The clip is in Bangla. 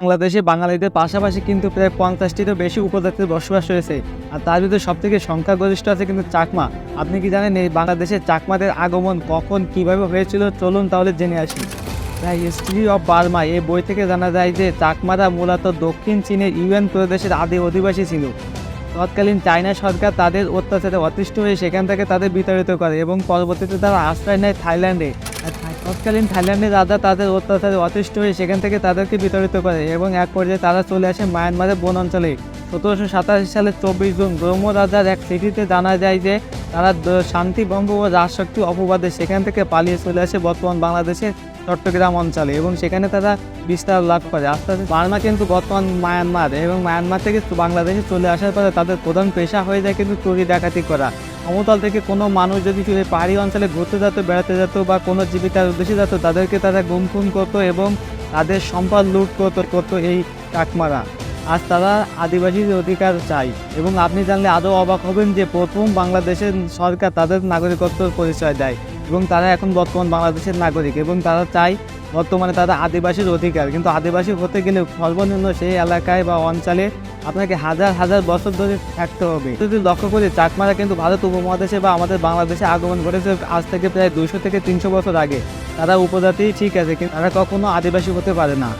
বাংলাদেশে বাঙালিদের পাশাপাশি কিন্তু প্রায় পঞ্চাশটিরও বেশি উপজাতির বসবাস রয়েছে। আর তার ভিতরে সব থেকে সংখ্যাগরিষ্ঠ আছে কিন্তু চাকমা। আপনি কি জানেন এই বাংলাদেশে চাকমাদের আগমন কখন কীভাবে হয়েছিল? চলুন তাহলে জেনে আসি। দ্য হিস্ট্রি অফ বার্মা এই বই থেকে জানা যায় যে চাকমারা মূলত দক্ষিণ চীনের ইউএন প্রদেশের আদি অধিবাসী ছিল। তৎকালীন চায়না সরকার তাদের অত্যাচারে অতিষ্ঠ হয়ে সেখান থেকে তাদের বিতাড়িত করে এবং পরবর্তীতে তারা আশ্রয় নেয় থাইল্যান্ডে। তৎকালীন থাইল্যান্ডের রাজা তাদের অত্যাচারে অতিষ্ঠ হয়ে সেখান থেকে তাদেরকে বিতাড়িত করে এবং এক পর্যায়ে তারা চলে আসে মায়ানমারের বন অঞ্চলে। সতেরোশো সাতাশি সালের চব্বিশ জুন ব্রহ্ম রাজার এক চিঠিতে জানা যায় যে, তারা শান্তিভঙ্গ ও রাজশক্তি অপবাদে সেখান থেকে পালিয়ে চলে আসে বর্তমান বাংলাদেশের চট্টগ্রাম অঞ্চলে এবং সেখানে তারা বিস্তার লাভ করে। আস্তে আস্তে বার্মা কিন্তু বর্তমান মায়ানমার এবং মায়ানমার থেকে বাংলাদেশে চলে আসার পরে তাদের প্রধান পেশা হয়ে যায় কিন্তু চুরি ডাকাতি করা। সমতল থেকে কোনো মানুষ যদি পাহাড়ি অঞ্চলে ঘুরতে যেত, বেড়াতে যেত বা কোনো জীবিকার উদ্দেশ্যে যেত, তাদেরকে তারা গুম খুন করতো এবং তাদের সম্পদ লুট করতো করতো এই কাকমারা। আজ তারা আদিবাসীর অধিকার চাই এবং আপনি জানলে আরও অবাক হবেন যে প্রথম বাংলাদেশের সরকার তাদের নাগরিকত্ব পরিচয় দেয় এবং তারা এখন বর্তমান বাংলাদেশের নাগরিক এবং তারা চায় বর্তমানে তারা আদিবাসীর অধিকার। কিন্তু আদিবাসী হতে গেলে সর্বনিম্ন সেই এলাকায় বা অঞ্চলে আপনাকে হাজার হাজার বছর ধরে থাকতে হবে। যদি লক্ষ্য করি, চাকমারা কিন্তু ভারত উপমহাদেশে বা আমাদের বাংলাদেশে আগমন ঘটেছে আজ থেকে প্রায় দুশো থেকে তিনশো বছর আগে। তারা উপজাতি, ঠিক আছে, কিন্তু তারা কখনো আদিবাসী হতে পারে না।